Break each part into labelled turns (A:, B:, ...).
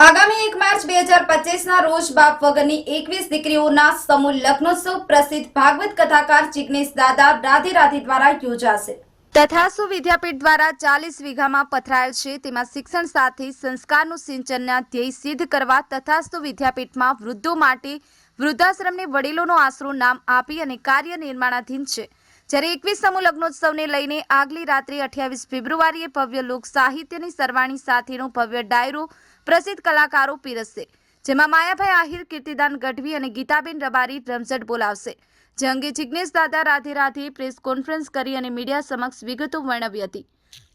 A: આગામી એક માર્ચ બે હજાર પચીસના રોજ બાપ વગરની એકવીસ દીકરીઓના સમૂહ લગ્નોત્સવ પ્રસિદ્ધ ભાગવત કથાકાર જિગ્નેશ દાદા રાધે રાધે દ્વારા યોજાશે. તથાસુ વિદ્યાપીઠ દ્વારા ચાલીસ વીઘામાં પથરાયેલ છે, તેમાં શિક્ષણ સાથે સંસ્કારનું સિંચનના ધ્યેય સિદ્ધ કરવા તથાસ્તુ વિદ્યાપીઠમાં વૃદ્ધો માટે વૃદ્ધાશ્રમને વડીલોનો આશરો નામ આપી અને કાર્ય નિર્માણાધીન છે. જ્યારે એકવીસ સમૂહ લગ્નોત્સવને લઈને આગલી રાત્રે અઠ્યાવીસ ફેબ્રુઆરીએ ભવ્ય લોક સાહિત્યની સરવાણી સાથેનો ભવ્ય ડાયરો પ્રસિદ્ધ કલાકારો પીરસશે, જેમાં માયાભાઈ આહિર, કીર્તિદાન ગઢવી અને ગીતાબેન રબારી રમઝટ બોલાવશે, જે અંગે જિજ્ઞેશ દાદા, રાધે રાધે પ્રેસ કોન્ફરન્સ કરી અને મીડિયા સમક્ષ વિગતો વર્ણવી હતી.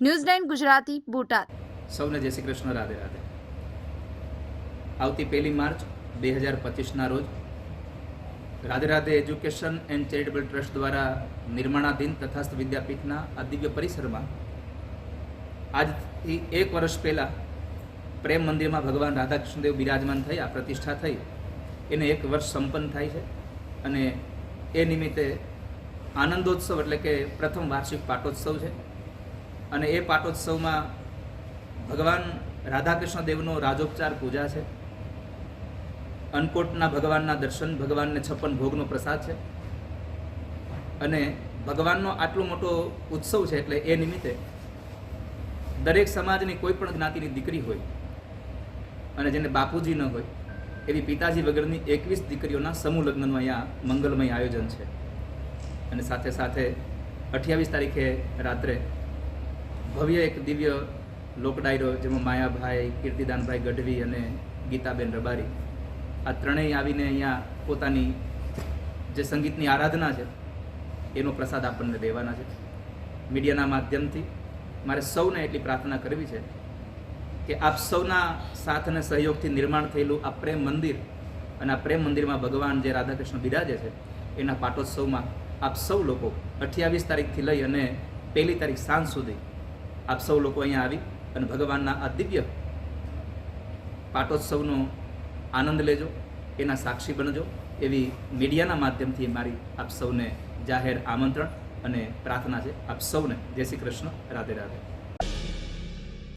A: News nine Gujarati, Botad.
B: સૌને જય શ્રી કૃષ્ણ, રાધે રાધે. આવતી પહેલી માર્ચ બે હજાર પચીસના રોજ Radhe Radhe education and charitable trust દ્વારા નિર્માણાધીન તથાસ્થ વિદ્યાપીઠના આ પરિસરમાં આજથી એક વર્ષ પહેલાં પ્રેમ મંદિરમાં ભગવાન રાધાકૃષ્ણદેવ બિરાજમાન થઈ, આ પ્રતિષ્ઠા થઈ. એને એક વર્ષ સંપન્ન થાય છે અને એ નિમિત્તે આનંદોત્સવ એટલે કે પ્રથમ વાર્ષિક પાટોત્સવ છે. અને એ પાટોત્સવમાં ભગવાન રાધાકૃષ્ણ દેવનો રાજોપચાર પૂજા છે. અન્નકોટના ભગવાનના દર્શન, ભગવાનને છપ્પન ભોગનો પ્રસાદ છે. અને ભગવાનનો આટલો મોટો ઉત્સવ છે એટલે એ નિમિત્તે દરેક સમાજની કોઈ પણ જ્ઞાતિની દીકરી હોય અને જેને બાપુજી ન હોય, એવી પિતાજી વગરની એકવીસ દીકરીઓના સમૂહ લગ્નનું અહીંયા મંગલમય આયોજન છે. અને સાથે સાથે અઠ્યાવીસ તારીખે રાત્રે ભવ્ય એક દિવ્ય લોકડાયરો જેમાં માયાભાઈ, કીર્તિદાનભાઈ ગઢવી અને ગીતાબેન રબારી આ ત્રણેય આવીને અહીંયા પોતાની જે સંગીતની આરાધના છે, એનો પ્રસાદ આપણને દેવાના છે. મીડિયાના માધ્યમથી મારે સૌને એટલી પ્રાર્થના કરવી છે કે આપ સૌના સાથ અને સહયોગથી નિર્માણ થયેલું આ પ્રેમ મંદિર અને આ પ્રેમ મંદિરમાં ભગવાન જે રાધાકૃષ્ણ બિરાજે છે, એના પાટોત્સવમાં આપ સૌ લોકો અઠ્યાવીસ તારીખથી લઈ અને પહેલી તારીખ સાંજ સુધી આપ સૌ લોકો અહીંયા આવી અને ભગવાનના આ દિવ્ય પાટોત્સવનો આનંદ લેજો, એના સાક્ષી બનજો. એવી મીડિયાના માધ્યમથી મારી આપ સૌને જાહેર આમંત્રણ અને પ્રાર્થના છે. આપ સૌને જય શ્રી કૃષ્ણ. રાધે રાધે.